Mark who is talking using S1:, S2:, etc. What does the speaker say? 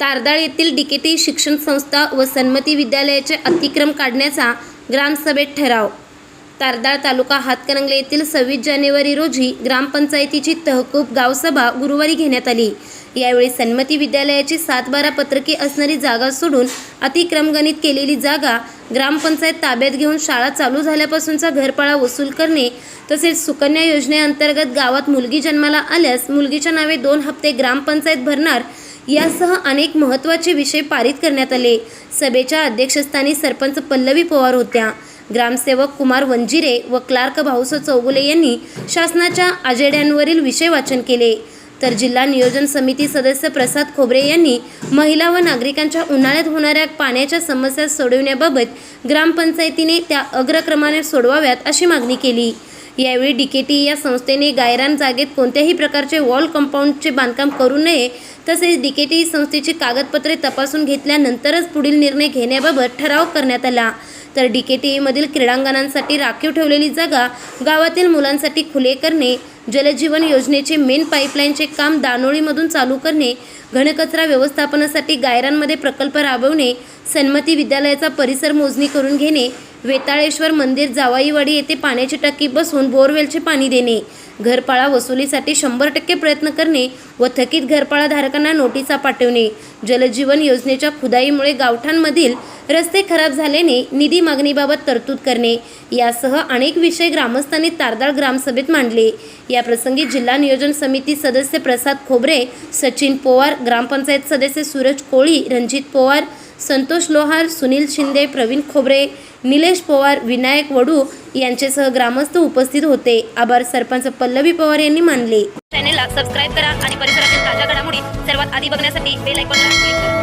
S1: तारदाळ येथील डीकेटी शिक्षण संस्था व सन्मती विद्यालयाचे अतिक्रम काढण्याचा ग्रामसभेत ठराव. तारदाळ तालुका हातकणंगले येथील सव्वीस जानेवारी रोजी ग्रामपंचायतीची तहकूब गावसभा गुरुवारी घेण्यात आली. यावेळी सन्मती विद्यालयाची सात बारा पत्रके असणारी जागा सोडून अतिक्रमगणित केलेली जागा ग्रामपंचायत ताब्यात घेऊन शाळा चालू झाल्यापासूनचा घरपाळा वसूल करणे तसेच सुकन्या योजनेअंतर्गत गावात मुलगी जन्माला आल्यास मुलगीच्या नावे दोन हप्ते ग्रामपंचायत भरणार यासह अनेक महत्त्वाचे विषय पारित करण्यात आले. सभेच्या अध्यक्षस्थानी सरपंच पल्लवी पवार होत्या. ग्रामसेवक कुमार वंजिरे व क्लार्क भाऊसाहेब चौगुले यांनी शासनाच्या आजेड्यांवरील विषय वाचन केले. तर जिल्हा नियोजन समिती सदस्य प्रसाद खोबरे यांनी महिला व नागरिकांच्या उन्हाळ्यात होणाऱ्या पाण्याच्या समस्या सोडविण्याबाबत ग्रामपंचायतीने त्या अग्रक्रमाने सोडवाव्यात अशी मागणी केली. यावेळी डीकेटी या संस्थेने गायरान जागेत कोणत्याही प्रकारचे वॉल कंपाऊंडचे बांधकाम करू नये तसेच डीकेटी संस्थेची कागदपत्रे तपासून घेतल्यानंतरच पुढील निर्णय घेण्याबाबत ठराव करण्यात आला. तर डी के टी एमधील क्रीडांगणांसाठी राखीव ठेवलेली जागा गावातील मुलांसाठी खुले करणे जलजीवन योजनेचे मेन पाईपलाईनचे काम दानोळीमधून चालू करणे घनकचरा व्यवस्थापनासाठी गायरांमध्ये प्रकल्प राबवणे सन्मती विद्यालयाचा परिसर मोजणी करून घेणे वेताळेश्वर मंदिर जावाईवाडी येथे पाण्याची टाकी बसवून बोरवेलचे पाणी देणे घरपाळा वसुलीसाठी शंभर टक्के प्रयत्न करणे व थकीत घरपाळाधारकांना नोटिसा पाठवणे. जलजीवन योजनेच्या खुदाईमुळे गावठांमधील रस्ते खराब झाल्याने निधी मागणीबाबत तरतूद करणे यासह अनेक विषय ग्रामस्थांनी तारदाळ ग्रामसभेत मांडले. या प्रसंगी जिल्हा नियोजन समिती सदस्य प्रसाद खोबरे सचिन पोवार ग्रामपंचायत सदस्य सूरज कोळी रणजित पवार संतोष लोहार सुनील शिंदे प्रवीण खोबरे निलेश पवार विनायक वडू यांच्यासह ग्रामस्थ उपस्थित होते. आभार. सरपंच पल्लवी पवार यांनी मानले.
S2: चॅनेलला सबस्क्राईब करा आणि परिसरातील ताज्या घडामोडी सर्वात आधी बघण्यासाठी बेल आयकॉनला क्लिक करा.